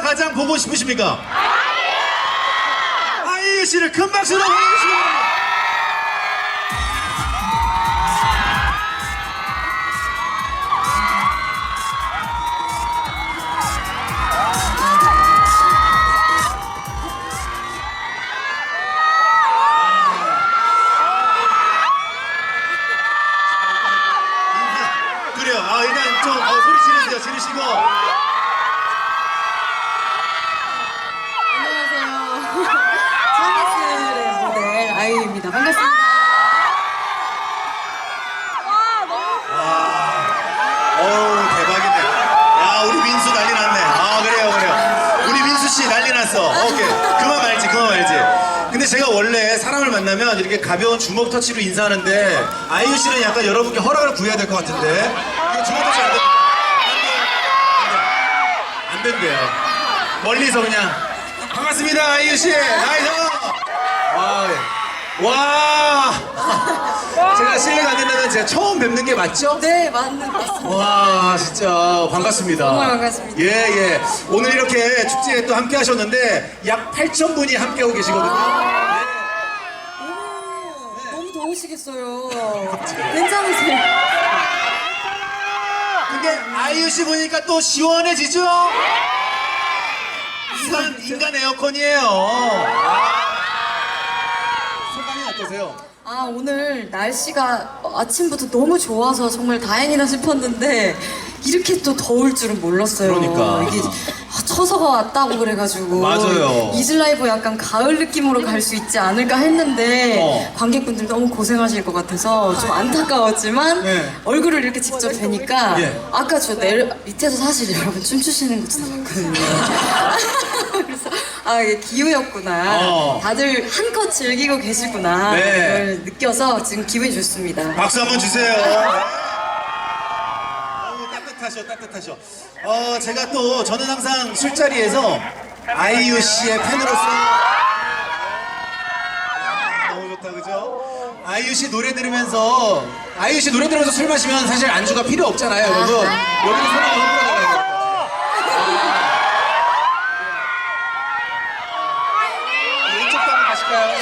가장 보고 싶으십니까? 아이유 씨를 큰 박수로 보내주시기 바랍니다. 만나면 이렇게 가벼운 주먹 터치로 인사하는데 아이유 씨는 약간 여러분께 허락을 구해야 될 것 같은데 이거 주먹 터치 안 돼. 안 된대요. 멀리서 그냥 반갑습니다 아이유 씨. 나이스. 와. 와. 제가 실례가 안 된다면 제가 처음 뵙는 게 맞죠? 네, 맞는 맞습니다. 와 진짜 반갑습니다. 정말 반갑습니다. 예 예. 오늘 이렇게 축제에 또 함께 하셨는데 약 8천 분이 함께 하고 계시거든요. 너무 더우시겠어요. 괜찮으세요? 근데 아이유 씨 보니까 또 시원해지죠? 인간 인간 에어컨이에요. 소감이 어떠세요? 아, 오늘 날씨가 아침부터 너무 좋아서 정말 다행이다 싶었는데 이렇게 또 더울 줄은 몰랐어요. 그러니까. 이게 아, 처서가 왔다고 그래가지고 맞아요. 이슬라이브 약간 가을 느낌으로 갈 수 있지 않을까 했는데 어. 관객분들 너무 고생하실 것 같아서 좀 안타까웠지만 네. 얼굴을 이렇게 직접 뵈니까 예. 아까 저 내려 밑에서 사실 여러분 춤추시는 거 진짜 봤거든요. 그래서 아 이게 기우였구나. 어. 다들 한껏 즐기고 계시구나. 네. 그걸 느껴서 지금 기분이 좋습니다. 박수 한번 주세요. 어우, 따뜻하셔, 따뜻하셔. 어, 제가 또, 저는 항상 술자리에서 아이유 씨의 팬으로서. 너무 좋다, 그죠? 아이유 씨 노래 들으면서, 아이유 씨 노래 들으면서 술 마시면 사실 안주가 필요 없잖아요, 여러분. 여기는 한번 흔들어달라고. 왼쪽도 한번 가실까요?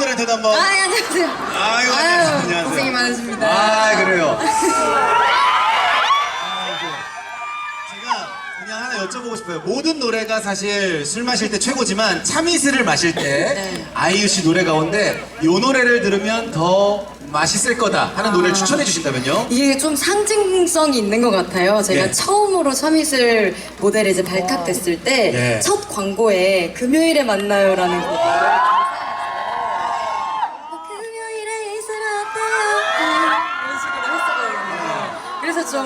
스태프분들한테도 한번. 아, 예, 안녕하세요. 아유, 안녕하세요. 안녕하세요. 고생이 많으십니다. 아 그래요. 제가 그냥 하나 여쭤보고 싶어요. 모든 노래가 사실 술 마실 때 최고지만 참이슬을 마실 때 네. 아이유 씨 노래 가운데 이 노래를 들으면 더 맛있을 거다 하는 노래를 추천해 주신다면요? 이게 좀 상징성이 있는 것 같아요. 제가 예. 처음으로 참이슬 모델에 이제 발탁됐을 때 예. 첫 광고에 금요일에 만나요라는 곡을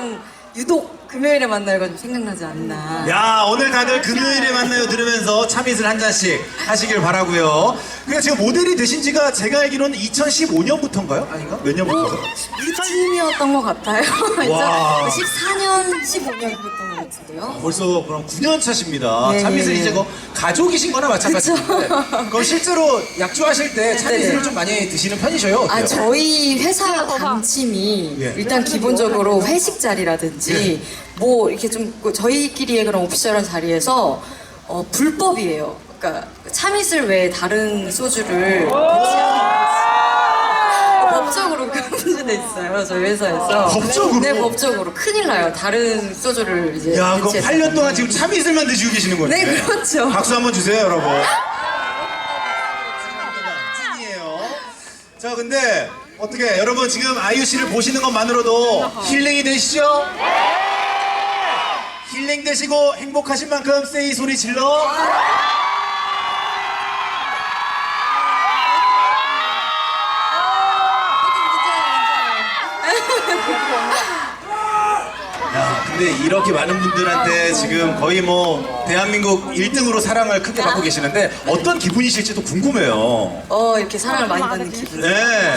좀 유독 금요일에 만나요가 좀 생각나지 않나. 야 오늘 다들 금요일에 만나요 들으면서 참이슬 한 잔씩 하시길 바라고요. 그냥 지금 모델이 되신 지가 제가 알기로는 2015년부터인가요? 아닌가? 몇 년부터죠? 이쯤이었던 것 같아요. 와. 14년, 15년이었던 것 같은데요. 벌써 그럼 9년 차십니다. 네. 참이슬 이제 그 가족이신 거나 마찬가지인데. 그럼 실제로 약주하실 때 참이슬을 네네. 좀 많이 드시는 편이셔요? 어때요? 아 저희 회사 방침이 예. 일단 기본적으로 회식 자리라든지 뭐 이렇게 좀그 저희끼리의 그런 오피셜한 자리에서 어, 불법이에요. 그러니까 참이슬 외에 다른 소주를 거 법적으로 문제돼 있어요. 저희 회사에서. 법적으로? 네, 법적으로 큰일 나요. 다른 소주를 이제. 야, 그럼 대체해서. 8년 동안 지금 참이슬만 드시고 계시는 거예요? 네, 그렇죠. 박수 한번 주세요, 여러분. 찐이에요. 자, 근데 어떻게 여러분 지금 아이유 씨를 보시는 것만으로도 힐링이 되시죠? 힐링 되시고 행복하신 만큼 세이 소리 질러. 야, 근데 이렇게 많은 분들한테 지금 거의 뭐 대한민국 1등으로 사랑을 크게 받고 계시는데 어떤 기분이실지도 궁금해요. 어, 이렇게 사랑을 많이 받는 기분. 네.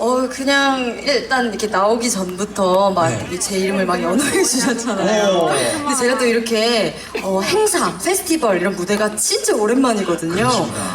어 그냥 일단 이렇게 나오기 전부터 막 네. 제 이름을 막 연호해 주셨잖아요. 오. 근데 제가 또 이렇게 어, 행사, 페스티벌 이런 무대가 진짜 오랜만이거든요.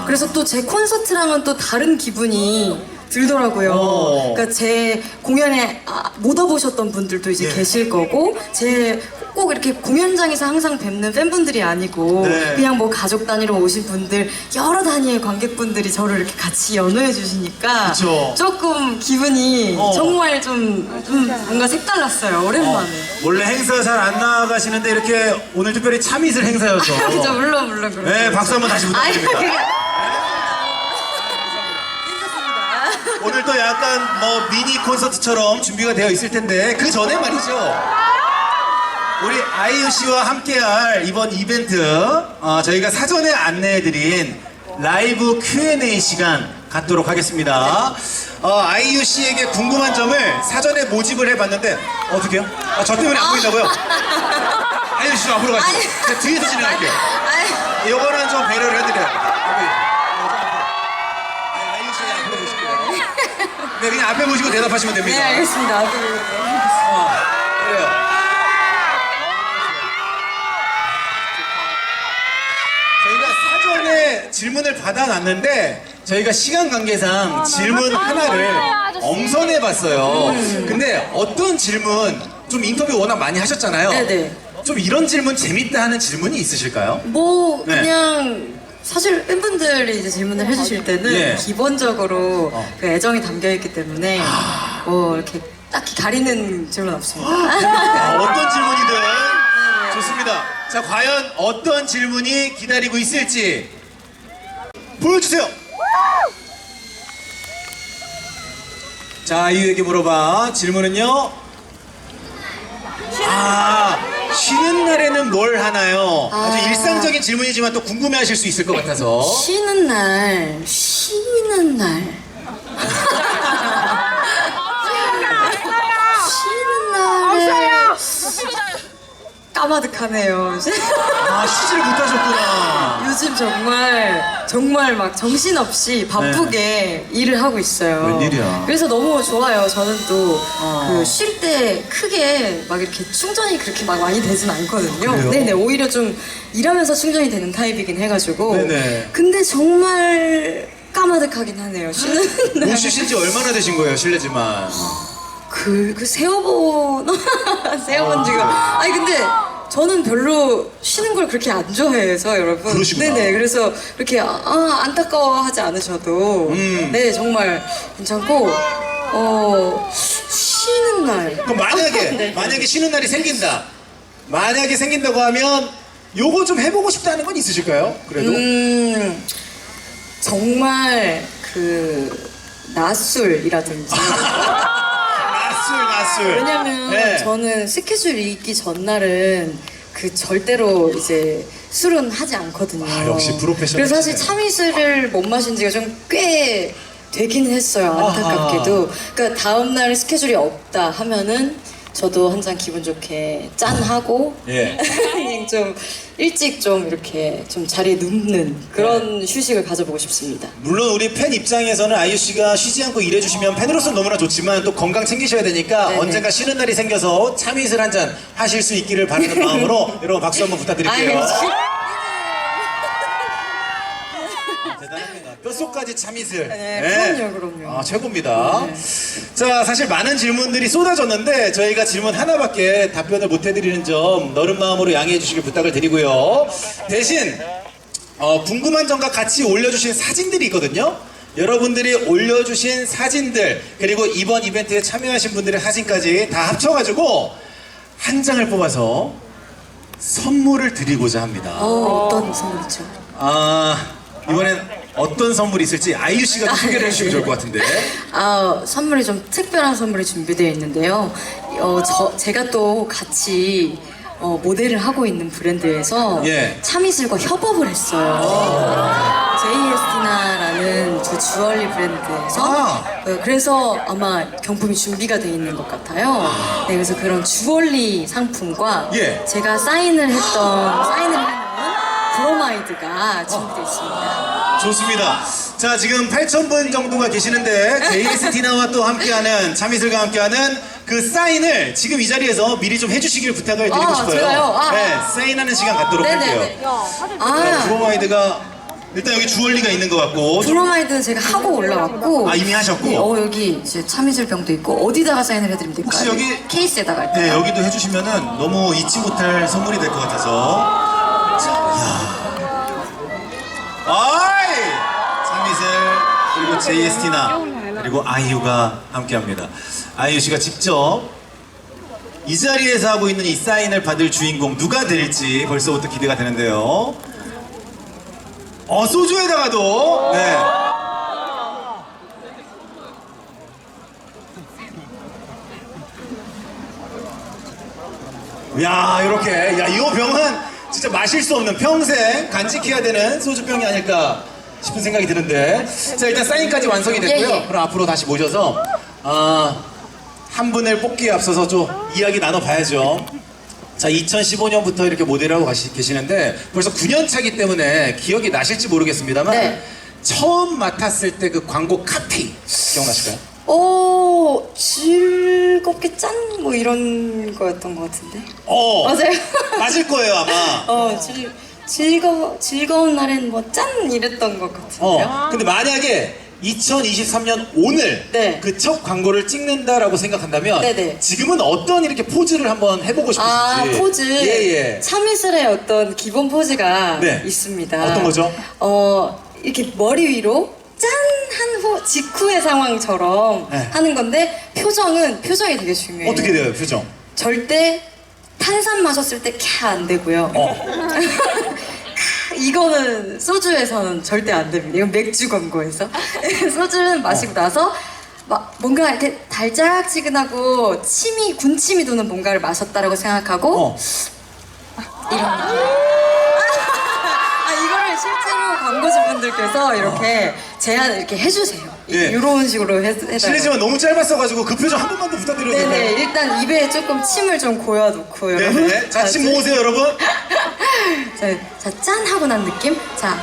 그래서 또 제 콘서트랑은 또 다른 기분이 들더라고요. 어. 그러니까 제 공연에 아, 못 와보셨던 분들도 이제 예. 계실 거고 제 꼭 이렇게 공연장에서 항상 뵙는 팬분들이 아니고 네. 그냥 뭐 가족 단위로 오신 분들 여러 단위의 관객분들이 저를 이렇게 같이 연호해 주시니까 그쵸. 조금 기분이 어. 정말 좀, 좀 뭔가 색달랐어요. 오랜만에. 원래 행사 잘 안 나가시는데 이렇게 오늘 특별히 참이슬 행사여서. 그죠 물론 물론 그렇죠. 네, 박수 한번 다시 부탁드립니다. 아니, 그게- 오늘 또 약간 뭐 미니 콘서트처럼 준비가 되어 있을 텐데 그 전에 말이죠. 우리 아이유 씨와 함께할 이번 이벤트 어, 저희가 사전에 안내해드린 라이브 Q&A 시간 갖도록 하겠습니다. 어, 아이유 씨에게 궁금한 점을 사전에 모집을 해봤는데 어떻게요? 아, 저 때문에 안 보인다고요? 아이유 씨 앞으로 가시죠. 제가 뒤에서 진행할게요. 이거는 좀 배려를 해드려요. 여기. 아이유 씨 앞으로 보실게요. 네, 그냥 앞에 보시고 대답하시면 됩니다. 네 알겠습니다. 앞으로. 어, 그래요. 저희가 사전에 질문을 받아놨는데 저희가 시간 관계상 질문 하나를 엄선해 봤어요. 근데 어떤 질문 좀 인터뷰 워낙 많이 하셨잖아요. 네네. 좀 이런 질문 재밌다 하는 질문이 있으실까요? 뭐 네. 그냥 사실 팬분들이 이제 질문을 해주실 때는 예. 기본적으로 어. 그 애정이 담겨 있기 때문에 뭐 이렇게 딱히 가리는 질문 없습니다. 아, 어떤 질문이든 좋습니다. 자, 과연 어떤 질문이 기다리고 있을지 보여주세요. 자, 아이유에게 물어봐. 질문은요. 아, 쉬는 날에는 뭘 하나요? 아주 아. 일상적인 질문이지만 또 궁금해하실 수 있을 것 같아서. 쉬는 날, 쉬는 날. 쉬는 날에 까마득하네요. 아, 쉬지를 못 하셨구나. 요즘 정말 정말 막 정신없이 바쁘게 일을 하고 있어요. 네. 웬일이야. 그래서 너무 좋아요. 저는 또 어. 그쉴때 크게 막 이렇게 충전이 그렇게 막 많이 되진 않거든요. 그래요? 네네 오히려 좀 일하면서 충전이 되는 타입이긴 해가지고. 네네. 근데 정말 까마득하긴 하네요. 쉬는 날. 못 쉬신 지 얼마나 되신 거예요, 실례지만. 그, 그 세어본, 세어본 지가. 아. 아니, 근데 저는 별로 쉬는 걸 그렇게 안 좋아해서, 여러분. 그러시구나. 네네. 그래서 이렇게, 아, 안타까워 하지 않으셔도, 음. 네, 정말 괜찮고, 어, 쉬는 날. 그럼 만약에 네. 만약에 쉬는 날이 생긴다. 만약에 생긴다고 하면 요거 좀 해보고 싶다는 건 있으실까요? 그래도 음, 정말 그, 낮술이라든지. 낮술 낮술. 왜냐면 네. 저는 스케줄이 있기 전날은 그 절대로 이제 술은 하지 않거든요. 아, 역시 프로페셔널이시네. 그래서 사실 참이슬을 못 마신 지가 좀 꽤 되긴 했어요. 안타깝게도. 그러니까 다음 날 스케줄이 없다 하면은 저도 한 잔 기분 좋게 짠 하고 예. 그냥 좀 일찍 좀 이렇게 좀 자리에 눕는 그런 네. 휴식을 가져보고 싶습니다. 물론 우리 팬 입장에서는 아이유 씨가 쉬지 않고 일해주시면 팬으로서는 너무나 좋지만 또 건강 챙기셔야 되니까 네네. 언젠가 쉬는 날이 생겨서 참이슬 한 잔 하실 수 있기를 바라는 마음으로 여러분 박수 한번 부탁드릴게요. 아유, 대단합니다. 뼛속까지 참이슬. 네, 그럼요, 그럼요. 아, 최고입니다. 자, 사실 많은 질문들이 쏟아졌는데 저희가 질문 하나밖에 답변을 못 해드리는 점 너른 마음으로 양해해 주시길 부탁을 드리고요. 대신 어, 궁금한 점과 같이 올려주신 사진들이 있거든요. 여러분들이 올려주신 사진들 그리고 이번 이벤트에 참여하신 분들의 사진까지 다 합쳐가지고 한 장을 뽑아서 선물을 드리고자 합니다. 어, 어떤 선물이죠? 아 이번엔 어떤 선물이 있을지 아이유 씨가 좀 소개를 해주시면 좋을 것 같은데. 아, 선물이 좀 특별한 선물이 준비되어 있는데요. 어, 저, 제가 또 같이 어, 모델을 하고 있는 브랜드에서 예. 참이슬과 협업을 했어요. JST나라는 두 주얼리 브랜드에서 아. 어, 그래서 아마 경품이 준비가 돼 있는 것 같아요. 네, 그래서 그런 주얼리 상품과 예. 제가 사인을 했던 사인을 해 브로마이드가 준비되어 있습니다. 좋습니다. 자 지금 8,000분 정도가 계시는데 JST나와 또 함께하는 참이슬과 함께하는 그 사인을 지금 이 자리에서 미리 좀 해주시길 부탁을 드리고 아, 싶어요. 제가요? 아. 네, 사인하는 시간 갖도록 네네네. 할게요. 자, 아, 브로마이드가 일단 여기 주얼리가 있는 것 같고. 브로마이드는 제가 하고 올라왔고. 아, 이미 하셨고? 네, 어, 여기 이제 참이슬 병도 있고, 어디다가 사인을 해드리면 될까요? 혹시 여기- 케이스에다가 할까요? 네, 여기도 해주시면은 너무 잊지 못할 선물이 될 것 같아서. 자, 이야. 아이! 참이슬, 그리고 JST나, 그리고 아이유가 함께 합니다. 아이유 씨가 직접 이 자리에서 하고 있는 이 사인을 받을 주인공 누가 될지 벌써부터 기대가 되는데요. 어, 소주에다가도, 네. 야 이렇게 야 이거 병은 진짜 마실 수 없는 평생 간직해야 되는 소주병이 아닐까 싶은 생각이 드는데 자 일단 사인까지 완성이 됐고요 예, 예. 그럼 앞으로 다시 모셔서 아, 한 분을 뽑기에 앞서서 좀 이야기 나눠봐야죠 자 2015년부터 이렇게 모델하고 가시, 계시는데 벌써 9년 차기 때문에 기억이 나실지 모르겠습니다만 네. 처음 맡았을 때 그 광고 카피 기억나실까요? 오, 즐겁게 짠? 뭐 이런 거였던 것 같은데. 어 맞아요. 맞을 거예요 아마 어, 즐, 즐거, 즐거운 날엔 뭐 짠! 이랬던 것 같은데요. 어, 근데 만약에 2023년 오늘 네. 그 첫 광고를 찍는다라고 생각한다면 네네. 지금은 어떤 이렇게 포즈를 한번 해보고 싶으신지 아, 포즈. 예예 참이슬의 어떤 기본 포즈가 네. 있습니다. 어떤 거죠? 어, 이렇게 머리 위로 짠! 한 후, 직후의 상황처럼 네. 하는 건데, 표정은, 표정이 되게 중요해요. 어떻게 돼요 표정? 절대 탄산 마셨을 때 캬 안 되고요. 어. 이거는 소주에서는 절대 안 됩니다. 이건 맥주 광고에서. 소주는 마시고 나서 막 뭔가 이렇게 달짝지근하고 침이 군침이 도는 뭔가를 마셨다라고 생각하고 어. 이런 실제로 광고주분들께서 이렇게 제안을 이렇게 해주세요. 예. 이런 식으로 해, 해달라고. 실례지만 너무 짧았어가지고 그 표정 한 번만 더 부탁드려도 네네. 될까요? 일단 입에 조금 침을 좀 고여놓고 여러분. 네네 자 침 모으세요 여러분. 자, 자, 짠 하고 난 느낌. 자.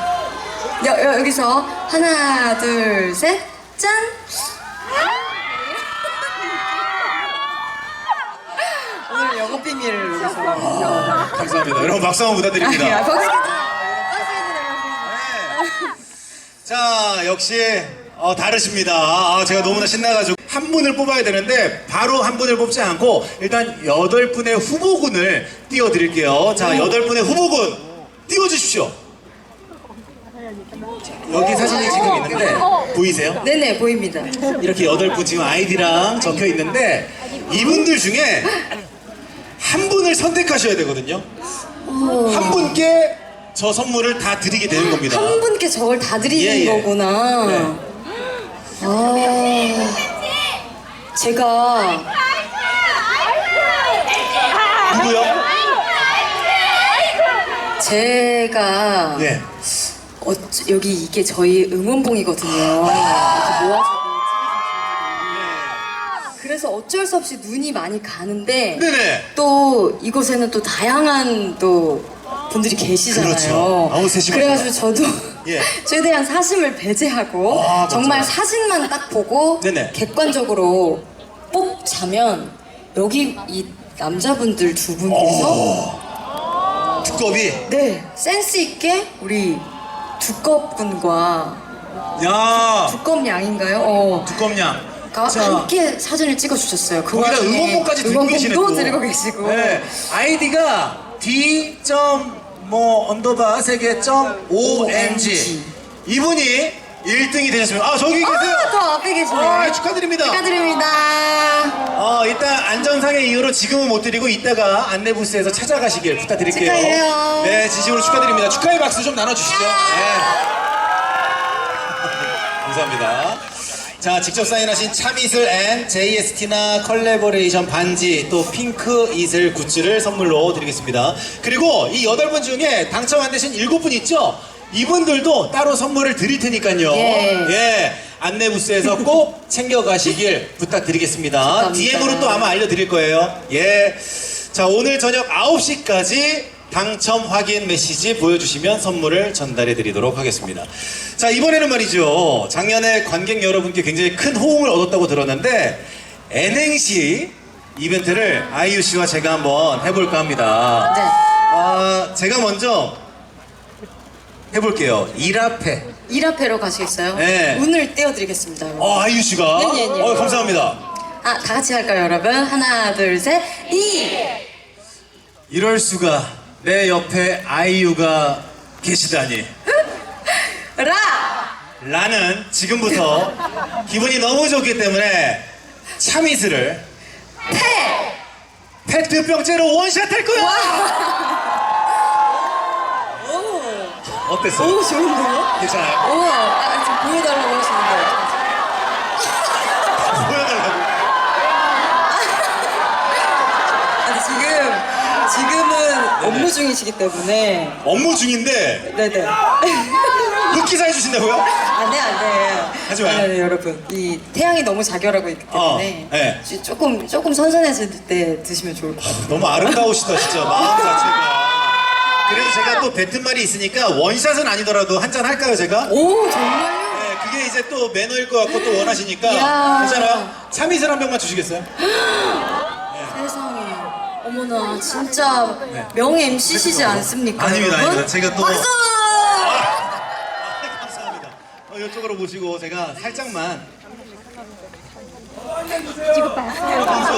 여, 여, 여기서 하나 둘 셋 짠. 오늘 영업 비밀을 여기서. 감사합니다. 여러분 박수 한번 아, 부탁드립니다. 박수 자 역시 어, 다르십니다. 아, 제가 너무나 신나가지고 한 분을 뽑아야 되는데 바로 한 분을 뽑지 않고 일단 여덟 분의 후보군을 띄워드릴게요. 자 여덟 분의 후보군 띄워주십시오. 자, 여기 사진이 지금 있는데 보이세요? 네네 보입니다 이렇게 여덟 분 지금 아이디랑 적혀 있는데 이분들 중에 한 분을 선택하셔야 되거든요. 한 분께 저 선물을 다 드리게 되는 겁니다. 한 분께 저걸 다 드리는 예, 예. 거구나 네. 아 제가 누구요? 제가 예. 어, 여기 이게 저희 응원봉이거든요. 이렇게 모아서 그래서 어쩔 수 없이 눈이 많이 가는데 네네. 또 이곳에는 또 다양한 또 분들이 계시잖아요. 그렇죠. 아우. 그래가지고 저도 예. 최대한 사심을 배제하고 아. 정말 사진만 딱 보고 네네. 객관적으로 뽑자면 여기 이 남자분들 두 분께서 두꺼비. 네 센스 있게 우리 두껍군과 야. 두껍 양인가요? 어. 두껍냐. 가 자. 함께 사진을 찍어주셨어요. 그 거기다 와중에 응원봉까지 들고 계시네. 응원봉도 또. 들고 계시고. 네. 아이디가 D. 뭐 언더바 세계 점 OMG. 이분이 1등이 되셨습니다. 아 저기 계세요. 아, 더 앞에 계시네. 아, 축하드립니다. 축하드립니다. 어, 일단 안전상의 이유로 지금은 못 드리고 이따가 안내 부스에서 찾아가시길 부탁드릴게요. 축하해요. 네, 진심으로 축하드립니다. 축하의 박수 좀 나눠주시죠. 네. 감사합니다. 자, 직접 사인하신 참이슬 앤 JST나 컬래버레이션 반지 또 핑크 이슬 굿즈를 선물로 드리겠습니다. 그리고 이 여덟 분 중에 당첨 안 되신 일곱 분 있죠? 이분들도 따로 선물을 드릴 테니까요. 예. 예. 안내 부스에서 꼭 챙겨가시길 부탁드리겠습니다. DM으로 또 아마 알려드릴 거예요. 예. 자, 오늘 저녁 9시까지 당첨 확인 메시지 보여주시면 선물을 전달해 드리도록 하겠습니다. 자, 이번에는 말이죠. 작년에 관객 여러분께 굉장히 큰 호응을 얻었다고 들었는데, N행시 이벤트를 아이유 씨와 제가 한번 해볼까 합니다. 네. 아, 제가 먼저 해볼게요. 1앞에. 1앞에로 가시겠어요? 네. 운을 띄워드리겠습니다. 여러분. 어, 아이유 씨가. 예, 예, 예. 어, 감사합니다. 아, 다 같이 할까요, 여러분? 하나, 둘, 셋, 이! 이럴 수가 내 옆에 아이유가 계시다니. 라! 라는 지금부터 기분이 너무 좋기 때문에 참이슬을 패! 페트병째로 원샷 할 거야. 오! 어땠어? 오, 좋은데요? 괜찮아요? 오, 아, 지금 보여달라고 하시는데. 보여달라고. 아니, 지금, 지금은 업무 중이시기 때문에. 업무 중인데 네네. 흑기사 해주신다고요? 안 돼, 안 돼. 하지 마요. 네, 네, 여러분. 이 태양이 너무 자결하고 있기 때문에. 어, 네. 지- 조금, 조금 선선해질 때 드시면 좋을 것 같아요. 너무 아름다우시다 진짜 마음 자체가. 그래도 제가 또 뱉은 말이 있으니까 원샷은 아니더라도 한 잔 할까요 제가? 오, 정말요? 네, 그게 이제 또 매너일 것 같고 또 원하시니까 이야. 괜찮아요? 참이슬 한 병만 주시겠어요? 어머나, 진짜 명 MC시지 않습니까? 네. 아닙니다, 여러분? 아닙니다. 제가 또- 박수! 감사합니다. 어, 이쪽으로 보시고 제가 살짝만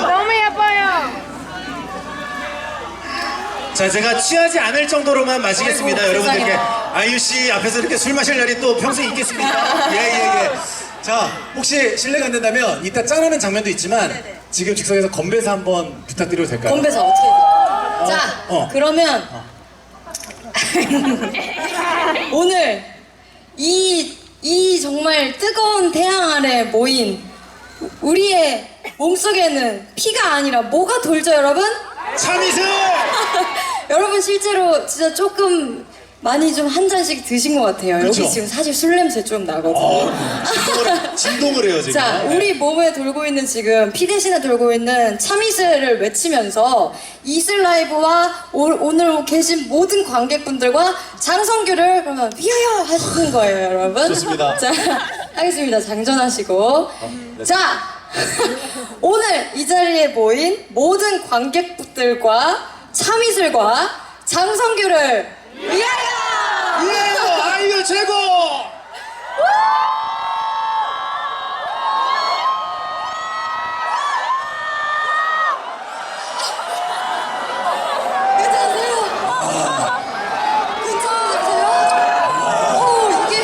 너무 예뻐요. 자 제가 취하지 않을 정도로만 마시겠습니다 아이고, 여러분들께 세상에. 아이유 씨 앞에서 이렇게 술 마실 날이 또 평소에 있겠습니까? 예예예. 자 혹시 실례가 안 된다면 이따 짠하는 장면도 있지만 지금 즉석에서 건배사 한번 부탁드려도 될까요? 건배사 어떻게 해요? 자, 어. 그러면 오늘 이, 이 정말 뜨거운 태양 아래 모인 우리의 몸속에는 피가 아니라 뭐가 돌죠, 여러분? 참이슬! 여러분 실제로 진짜 조금 많이 좀 한 잔씩 드신 것 같아요. 그렇죠. 여기 지금 사실 술 냄새 좀 나거든요. 어, 진동을, 진동을 해요 지금. 자, 우리 몸에 돌고 있는 지금 피 대신에 돌고 있는 참이슬을 외치면서 이슬 라이브와 오, 오늘 계신 모든 관객분들과 장성규를 그러면 위하여 하시는 거예요, 여러분. 좋습니다. 자, 하겠습니다. 장전하시고. 자, 오늘 이 자리에 모인 모든 관객분들과 참이슬과 장성규를 위하여! 예, 아이유 최고! 괜찮으세요? 괜찮으세요? 오, 이게,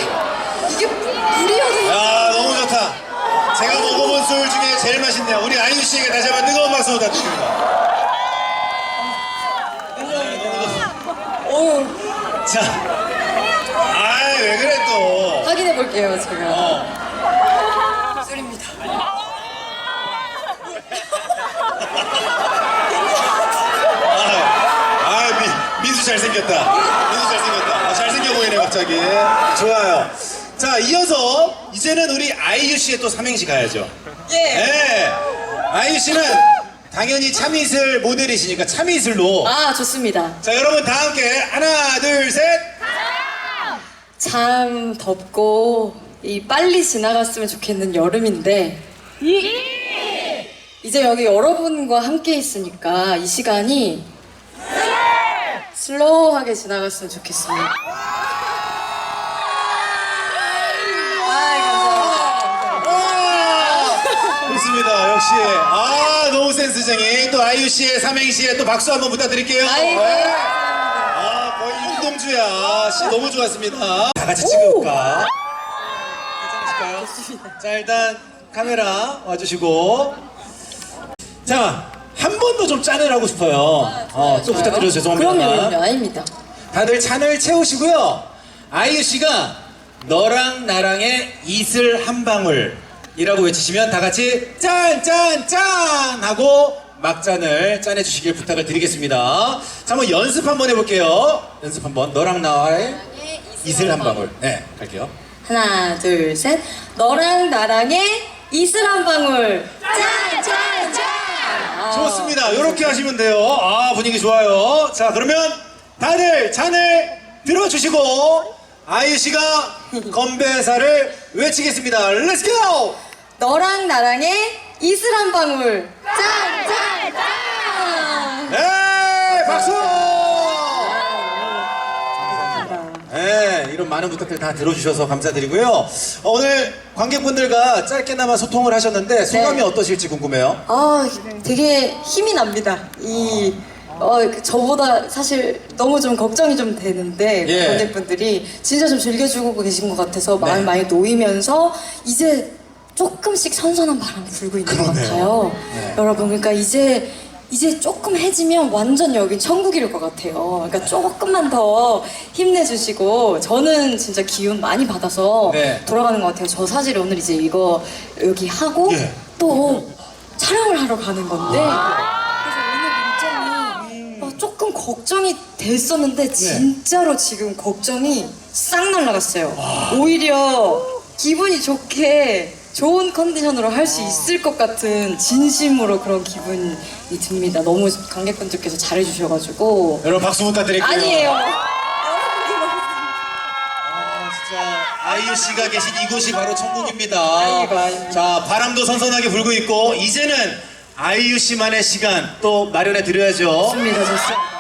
이게 불이어도. 야 너무 좋다. 제가 먹어본 술 중에 제일 맛있네요. 우리 아이유 씨에게 다시 한번 뜨거운 박수 부탁드립니다. 오, 자, 아이 왜 그래 또? 확인해 볼게요, 제가. 어. 술입니다. 아, 아 민, 민수 잘생겼다. 민수 잘생겼다. 아, 잘생겨 보이네 갑자기. 좋아요. 자 이어서 이제는 우리 아이유 씨의 또 삼행시 가야죠. 예. 네. 아이유 씨는 당연히 참이슬 모델이시니까 참이슬로. 아, 좋습니다. 자 여러분 다 함께 하나 둘 셋. 참 덥고, 이 빨리 지나갔으면 좋겠는 여름인데, 이제 여기 여러분과 함께 있으니까 이 시간이 슬로우하게 지나갔으면 좋겠습니다. 아이, 감사합니다. 와! 좋습니다. 역시 아 너무 센스쟁이 또 아이유 씨의 삼행시에 또 박수 한번 부탁드릴게요. 아이고, 네. 아 거의 윤동주야. 씨 너무 좋았습니다. 다 같이 찍을까? 괜찮으실까요? 자 일단 카메라 와주시고 자 한 번 더 좀 짠을 하고 싶어요. 어, 또 부탁드려서 죄송합니다. 그럼요, 그럼요. 아닙니다. 다들 찬을 채우시고요. 아이유 씨가 너랑 나랑의 이슬 한 방울 이라고 외치시면 다 같이 짠 짠 짠 하고 막잔을 짠해 주시길 부탁을 드리겠습니다. 자 한번 연습 한번 해볼게요. 연습 한번 너랑 나와의 이슬 한 방울. 네 갈게요. 하나, 둘, 셋. 너랑 나랑의 이슬 한 방울. 짠, 짠, 짠. 아, 좋습니다. 이렇게 하시면 돼요. 아 분위기 좋아요. 자 그러면 다들 잔을 들어주시고 아이유 씨가 건배사를 외치겠습니다. 렛츠 고! 너랑 나랑의 이슬 한 방울. 짠, 짠, 짠. 네, 박수! 네, 이런 많은 부탁들 다 들어주셔서 감사드리고요. 어, 오늘 관객분들과 짧게나마 소통을 하셨는데 소감이 네. 어떠실지 궁금해요. 아, 되게 힘이 납니다. 이 어, 그 저보다 사실 너무 좀 걱정이 좀 되는데 예. 관객분들이 진짜 좀 즐겨주고 계신 것 같아서 마음이 네. 많이 놓이면서 이제 조금씩 선선한 바람이 불고 있는 것 그러네요. 같아요. 네. 여러분, 그러니까 이제 이제 조금 해지면 완전 여긴 천국일 것 같아요. 그러니까 조금만 더 힘내주시고 저는 진짜 기운 많이 받아서 네. 돌아가는 것 같아요. 저 사실 오늘 이제 이거 여기 하고 예. 또 촬영을 하러 가는 건데 그래서 오늘 일정이 어, 조금 걱정이 됐었는데 진짜로 지금 걱정이 싹 날라갔어요. 오히려 기분이 좋게 좋은 컨디션으로 할 수 있을 것 같은 진심으로 그런 기분이 듭니다. 너무 관객분들께서 잘해주셔가지고 여러분 박수 부탁드릴게요. 아니에요. 아, 진짜 아이유 씨가 계신 이곳이 바로 천국입니다. 아이고. 자, 바람도 선선하게 불고 있고 이제는 아이유 씨만의 시간 또 마련해 드려야죠. 좋습니다, 좋습니다.